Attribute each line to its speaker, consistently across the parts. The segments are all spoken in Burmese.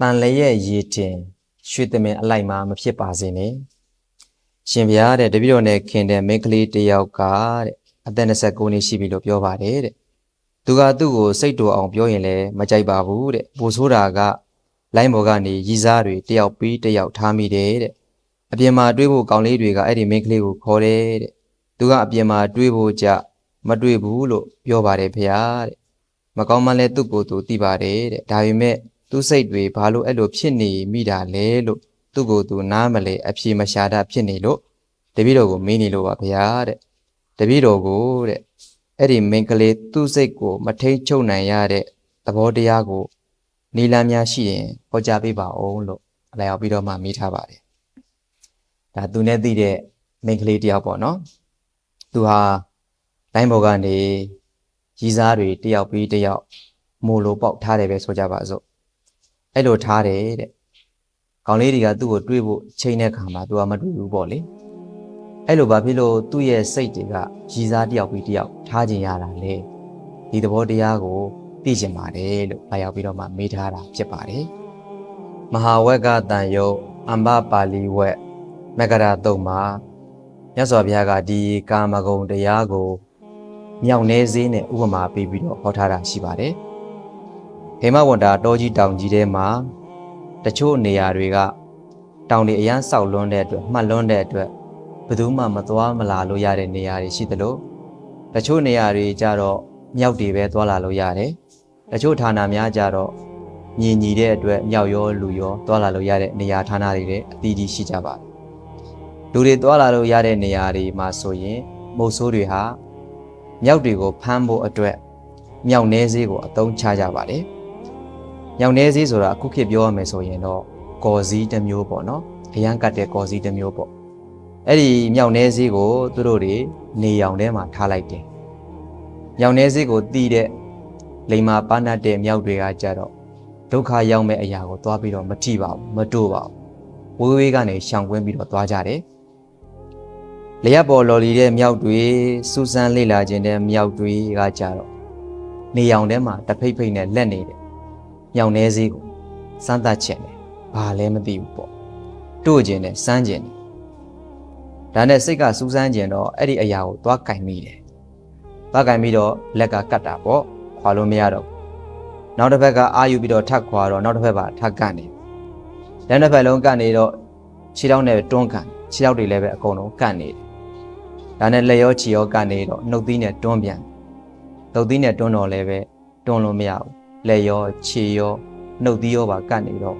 Speaker 1: တန်လည်းရဲ့ရေတင်ရွှေသမင်အလိုက်မှာမဖြစ်ပါစေနဲ့ရှင်ဗျာတဲ့တပည့်တော်နဲ့ခင်တဲ့မိန်းကလေးတစ်ယောက်ကတဲ့အသက်29နှစ်ရှိပြီလို့ပြောပါတယ်တဲ့သူကသူ့ကိုစိတ်တူအောင်ပြောရင်လည်းမကြိုက်ပါဘူးတဲ့ပိုဆိုးတာကလိုင်းဘော်ကနေရီစားတွေတယောက်ပြီးတယောက်ထားမိတယ်တဲ့အပြင်မှာတွေးဖို့ကောင်းလေးတွေကအဲ့ဒီမိန်းကလေးကိုခေါ်တယ်တဲ့သူကအပြင်မှာတွေးဖို့ကြမတွေးဘူးလို့ပြောပါတယ်ဖေဟာတဲ့မကောင်းမှလည်းသူ့ကိုယ်သူသိပါတယ်တဲ့ဒါပေမဲ့ သူ့စိတ်တွေဘာလို့အဲ့လိုဖြစ်နေမိတာလဲလို့သူ့ကိုယ်သူနားမလဲအဖြေမရှာတာဖြစ်နေလို့တပည့်တော်ကိုမေးနေလို့ပါဖေဟာတဲ့တပည့်တော်ကိုတဲ့အဲ့ဒီမိန်းကလေးသူ့စိတ်ကို မထိန်ချုပ်နိုင်ရတဲ့သဘောတရားကိုနီလန်းများရှိရင်ဟောကြားပေးပါအောင်လို့အလိုက်အောင်ပြီးတော့မှမေးထားပါတယ်ဒါသူနဲ့သိတဲ့မိန်းကလေးတယောက်ပေါ့နော်သူဟာလိုင်းဘော်ကနေရီစားတွေတယောက်ပြီးတယောက်မိုလိုပေါက်ထားတယ်ပဲဆိုကြပါစို့ အဲ့လိုထားတယ်တဲ့ကောင်လေးတွေကသူ့ကိုတွေးဖို့ချိန်တဲ့ခါမှာသူကမတွေးဘူးပေါ့လေအဲ့လိုဘာဖြစ်လို့သူ့ရဲ့စိတ်တွေကရီစားတယောက်ပြီးတယောက်ထားခြင်းရတာလဲဒီသဘောတရားကိုသိကျင်ပါတယ်လို့လာရောက်ပြီးတော့မှမေးထားတာဖြစ်ပါတယ်မဟာဝက်ကတန်ယုတ်အမ္ဘပါဠိဝက်မကရာတုံမှာမြတ်စွာဘုရားကဒီကာမဂုဏ်တရားကိုမြောက်နေစေးနဲ့ဥပမာပေးပြီးတော့ဟောထားတာရှိပါတယ်။ ဟေမဝန္တာတောကြီးတောင်ကြီးထဲမှာတချို့နေရာတွေကတောင်တွေအရန်ဆောက်လွန်းတဲ့အတွက်မှတ်လွန်းတဲ့အတွက်ဘယ်သူမှမသွားမလာလို့ရတဲ့နေရာတွေရှိသလိုတချို့နေရာတွေကြတော့မြောက်တွေပဲသွားလာလို့ရတယ်။တချို့ဌာနများကြတော့ညီညီတဲ့အတွက်မြောက်ရောလူရောသွားလာလို့ရတဲ့နေရာဌာနတွေလည်းအသီးသီးရှိကြပါတယ်။လူတွေသွားလာလို့ရတဲ့နေရာတွေမှာဆိုရင်မုတ်ဆိုးတွေဟာမြောက်တွေကိုဖမ်းဖို့အတွက်မြောက်နေစေးကိုအသုံးချကြပါတယ်။ မြောက်နေစေးဆိုတာအခုခေတ်ပြောရမယ်ဆိုရင်တော့ကော်စည်းတစ်မျိုးပေါ့နော်။အရန်ကတ်တဲ့ကော်စည်းတစ်မျိုးပေါ့။အဲ့ဒီမြောက်နေစေးကိုသူတို့တွေနေရောင်ထဲမှာထားလိုက်တယ်။မြောက်နေစေးကိုတီးတဲ့လိမ္မာပါနတ်တဲ့မြောက်တွေကကြတော့ဒုက္ခရောက်မဲ့အရာကိုသွားပြီးတော့မထိပါဘူးမတို့ပါဘူးဝေးဝေးကနေရှောင်ကွင်းပြီးတော့သွားကြတယ်လျက်ပေါ်လော်လီတဲ့မြောက်တွေစူဆန်းလေ့လာခြင်းတဲ့မြောက်တွေကကြတော့နေရောင်ထဲမှာတဖိတ်ဖိတ်နဲ့လက်နေတယ် မြောင်နေစည်းကိုစမ်းသပ်ခြင်းတယ်ဘာလဲမသိဘူးပေါ့တို့ခြင်းနဲ့စမ်းခြင်းတယ်ဒါနဲ့စိတ်ကစူးစမ်းခြင်းတော့အဲ့ဒီအရာကိုသွားကင်မိတယ်သွားကင်ပြီးတော့လက်ကကတ်တာပေါ့ခွာလို့မရတော့နောက်တစ်ဖက်ကအာယူပြီးတော့ထပ်ခွာတော့နောက်တစ်ဖက်ပါထပ်ကန်နေလက်တစ်ဖက်လုံးကန်နေတော့ခြေထောက်နဲ့တွန်းကန်ခြေထောက်တွေလည်းပဲအကုန်လုံးကန်နေတယ်ဒါနဲ့လက်ရောခြေရောကန်နေတော့နှုတ်သီးနဲ့တွန်းပြန်နှုတ်သီးနဲ့တွန်းတော့လည်းပဲတွန်းလို့မရဘူး လက်ရောခြေရောနှုတ်သီးရောပါကန်နေတော့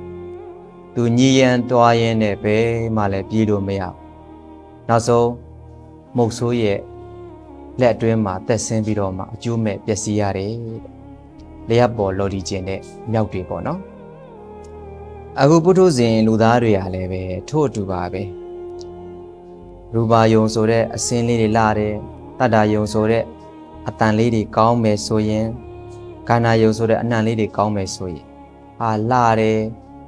Speaker 1: သူညီရန်တွားရင်းနဲ့ပဲမှလည်းပြေးလို့မရဘူးနောက်ဆုံးမုတ်ဆိုးရဲ့လက်အတွင်းမှာတက်ဆင်းပြီးတော့မှအကျိုးမဲ့ပျက်စီးရတယ်တဲ့လျှက်ပေါ်လော်ဒီကျင်တဲ့မြောက်တွေပေါ့နော်အခုပုထုဇဉ်လူသားတွေကလည်းပဲထို့အတူပါပဲရူပါယုံဆိုတဲ့အစင်းလေးတွေလာတယ်တတ္တာယုံဆိုတဲ့အတန်လေးတွေကောင်းမယ်ဆိုရင် ကာနာယုံဆိုတဲ့အနံလေးတွေကောင်းမယ်ဆိုရင်ဟာလာတယ်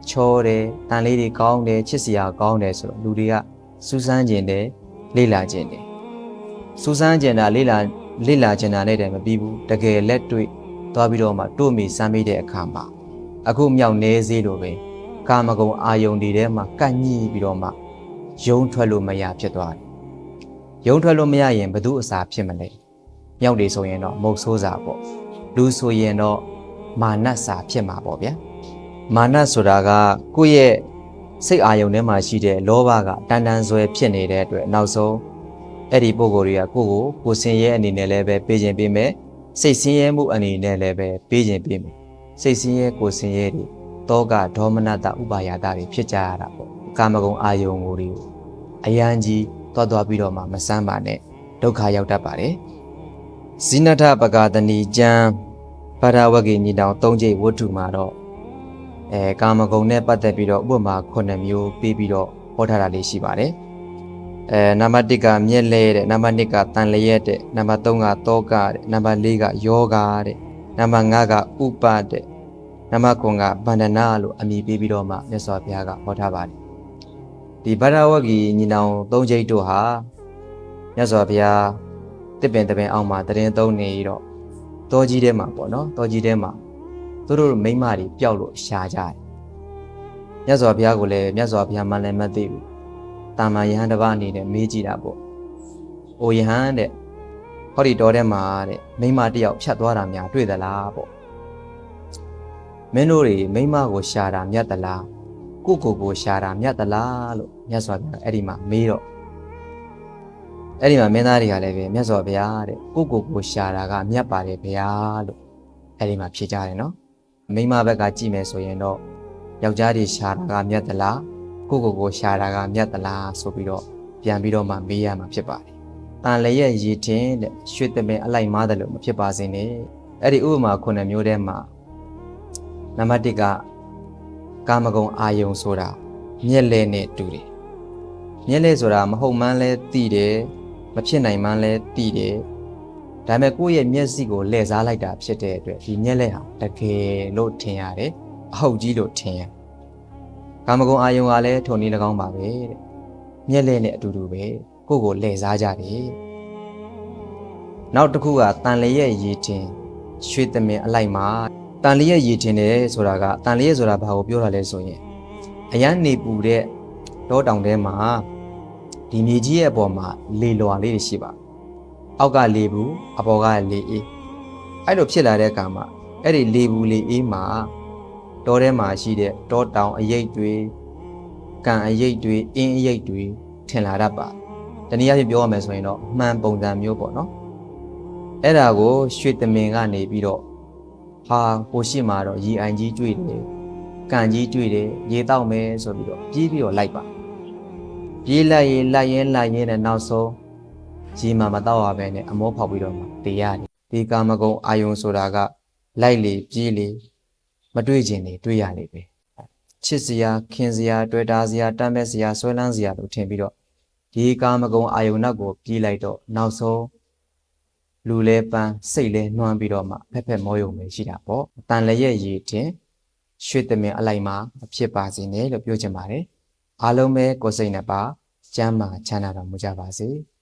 Speaker 1: ချောတယ်တန်လေးတွေကောင်းတယ်ချစ်စရာကောင်းတယ်ဆိုတော့လူတွေကစူးစမ်းကျင်တယ်လေ့လာကျင်တယ်စူးစမ်းကျင်တာလေ့လာလေ့လာကျင်တာနဲ့တည်းမပြီးဘူးတကယ်လက်တွေ့သွားပြီးတော့မှတို့မိစမ်းမိတဲ့အခါမှာအခုမြောက်နေစေးလိုပဲကာမဂုဏ်အာယုန်တွေထဲမှာကန့်ညှိပြီးတော့မှယုံထွက်လို့မရဖြစ်သွားတယ်။ယုံထွက်လို့မရရင်ဘ ᱹ အစာဖြစ်မလဲ။မြောက်တွေဆိုရင်တော့မုတ်ဆိုးစာပေါ့။ လူဆိုရင်တော့မာနစာဖြစ်မှာပေါ့ဗျာ။မာနဆိုတာကကိုယ့်ရဲ့စိတ်အာယုန်ထဲမှာရှိတဲ့လောဘကတန်တန်ဆွဲဖြစ်နေတဲ့အတွက်နောက်ဆုံးအဲ့ဒီပုံကိုယ်တွေကကိုယ့်ကိုကိုယ်စင်ရဲအနေနဲ့လည်းပဲပေးခြင်းပေးမယ်။စိတ်စင်ရဲမှုအနေနဲ့လည်းပဲပေးခြင်းပေးမယ်။စိတ်စင်ရဲကိုယ်စင်ရဲတွေတောကဒေါမနတဥပါယတာတွေဖြစ်ကြရတာပေါ့ကာမဂုဏ်အာယုံကိုတွေကိုအယံကြီးသွားသွားပြီးတော့မှမဆမ်းပါနဲ့ဒုက္ခရောက်တတ်ပါတယ် ဇိနထပကာတဏီကျမ်းပါရဝဂေညီတောင်၃ကျိတ်ဝတ္ထုမှာတော့အဲကာမဂုဏ်နဲ့ပတ်သက်ပြီးတော့ဥပမာ9မျိုးပေးပြီးတော့ဟောထားတာလေးရှိပါတယ်အဲနံပါတ်1ကမျက်လဲတဲ့နံပါတ်2ကတန်လျက်တဲ့နံပါတ်3ကတောကတဲ့နံပါတ်4ကယောဂတဲ့နံပါတ်5ကဥပတဲ့နမကွန်ကဗန္ဒနာလို့အမည်ပေးပြီးတော့မှမြတ်စွာဘုရားကဟောထားပါတယ်ဒီဗဒဝဂီညီနောင်သုံးချိတ်တို့ဟာမြတ်စွာဘုရား တစ်ပင်တပင်အောင်မှာတရင်သုံးနေတော့တောကြီးထဲမှာပေါ့နော်တောကြီးထဲမှာသူတို့မိမတွေပျောက်လို့ရှာကြတယ်မြတ်စွာဘုရားကိုလည်းမြတ်စွာဘုရားမှလည်းမသိဘူးတာမန်ယဟန်တစ်ပါးအနေနဲ့မေးကြည့်တာပေါ့။အိုယဟန်တဲ့ဟောဒီတော်ထဲမှာတဲ့မိန်းမတစ်ယောက်ဖြတ်သွားတာများတွေ့သလားပေါ့။မင်းတို့တွေမိန်းမကိုရှာတာမြတ်သလားကိုကိုကိုရှာတာမြတ်သလားလို့မြတ်စွာဘုရားအဲ့ဒီမှာမေးတော့ အဲ့ဒီမှာမင်းသားတွေကလည်းပဲမြတ်စွာဘုရားတဲ့ကိုကိုကိုရှာတာကမြတ်ပါတယ်ဗျာလို့အဲ့ဒီမှာဖြေကြတယ်နော်မိန်းမဘက်ကကြည့်မယ်ဆိုရင်တော့ယောက်ျားတွေရှာတာကမြတ်သလားကိုကိုကိုရှာတာကမြတ်သလားဆိုပြီးတော့ပြန်ပြီးတော့မှမေးရမှာဖြစ်ပါတယ်တန်လည်းရဲ့ရည်တင်တဲ့ရွှေသမင်အလိုက်မားတယ်လို့မဖြစ်ပါစေနဲ့အဲ့ဒီဥပမာခုနှစ်မျိုးထဲမှာနံပါတ်1ကကာမဂုဏ်အာယုံဆိုတာမျက်လဲနဲ့တူတယ်မျက်လဲဆိုတာမဟုတ်မှန်းလဲသိတယ် မဖြစ်နိုင်မှန်းလဲသိတယ်ဒါပေမဲ့ကိုယ့်ရဲ့မျက်စိကိုလှည့်စားလိုက်တာဖြစ်တဲ့အတွက်ဒီမျက်လဲဟာတကယ်လို့ထင်ရတယ်အဟုတ်ကြီးလို့ထင်ရကာမဂုဏ်အာယုံကလည်းထုံနည်း၎င်းပါပဲတဲ့မျက်လဲနဲ့အတူတူပဲကိုယ့်ကိုလှည့်စားကြတယ်နောက်တစ်ခုကတန်လျက်ရည်တင်ရွှေသမင်အလိုက်မှာတန်လျက်ရည်တင်တယ်ဆိုတာကတန်လျက်ဆိုတာဘာကိုပြောတာလဲဆိုရင်အရန်နေပူတဲ့တောတောင်ထဲမှာ ဒီမြေကြီးရဲ့အပေါ်မှာလေလွာလေးတွေရှိပါအောက်ကလေဘူးအပေါ်ကလေအေးအဲ့လိုဖြစ်လာတဲ့အခါမှာအဲ့ဒီလေဘူးလေအေးမှာတောထဲမှာရှိတဲ့တောတောင်အရိပ်တွေကံအရိပ်တွေအင်းအရိပ်တွေထင်လာတတ်ပါတနည်းအားဖြင့်ပြောရမယ်ဆိုရင်တော့မှန်ပုံစံမျိုးပေါ့နော်အဲ့ဒါကိုရွှေသမင်ကနေပြီးတော့ဟာကိုရှိမှာတော့ရီအိုင်ကြီးတွေ့တယ်ကံကြီးတွေ့တယ်ရေတောက်မယ်ဆိုပြီးတော့ပြေးပြီးတော့လိုက်ပါ ပြေးလိုက်ရင်လိုက်ရင်လိုက်ရင်နဲ့နောက်ဆုံးရေမှမတော့ရပဲနဲ့အမောဖောက်ပြီးတော့မှတေးရတယ်ဒီကာမဂုဏ်အာယုံဆိုတာကလိုက်လေပြေးလေမတွေ့ခြင်းတွေတွေ့ရနေပဲချစ်စရာခင်စရာတွေ့တာစရာတမ်းမဲ့စရာဆွဲလန်းစရာလို့ထင်ပြီးတော့ဒီကာမဂုဏ်အာယုံနောက်ကိုပြေးလိုက်တော့နောက်ဆုံးလူလဲပန်းစိတ်လဲနှွမ်းပြီးတော့မှဖက်ဖက်မောယုံပဲရှိတာပေါ့တန်လည်းရဲ့ရည်တင်ရွှေသမင်အလိုက်မှာမဖြစ်ပါစေနဲ့လို့ပြောချင်ပါတယ် အားလုံးပဲကိုယ်စိတ်နဲ့ပါကျမ်းမာချမ်းသာတော်မူကြပါစေ။